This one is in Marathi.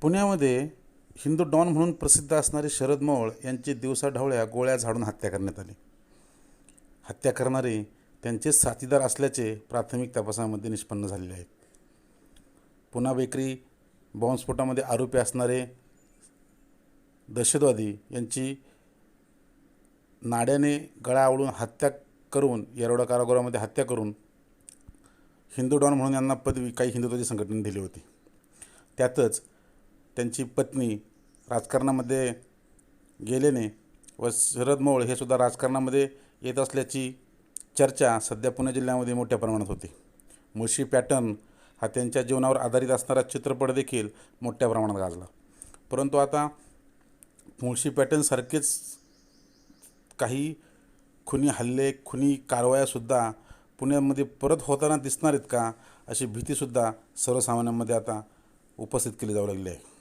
पुण्यामध्ये हिंदू डॉन म्हणून प्रसिद्ध असणारे शरद मवळ यांची दिवसाढवळ्या गोळ्या झाडून हत्या करण्यात आली. हत्या करणारे त्यांचे साथीदार असल्याचे प्राथमिक तपासामध्ये निष्पन्न झालेले आहे पुन्हा बेकरी बॉम्बस्फोटामध्ये आरोपी असणारे दहशतवादी यांची नाड्याने गळा आवळून हत्या करून येरवडा कारागृहामध्ये हत्या करून हिंदू डॉन म्हणून यांना पदवी काही हिंदुत्वाची संघटनेने दिली होती. त्यातच त्यांची पत्नी राजकारणामध्ये गेल्याने व शरद मोहोळ हे सुद्धा राजकारणामध्ये येत असल्याची चर्चा सध्या पुणे जिल्ह्यामध्ये मोठ्या प्रमाणात होती. मुळशी पॅटर्न हा त्यांच्या जीवनावर आधारित असणारा चित्रपट देखील मोठ्या प्रमाणात गाजला. परंतु आता मुळशी पॅटर्नसारखेच काही खुनी हल्ले खुनी कारवायासुद्धा पुण्यामध्ये परत होताना दिसणार आहेत का अशी भीतीसुद्धा सर्वसामान्यांमध्ये आता उपस्थित केली जाऊ लागली आहे.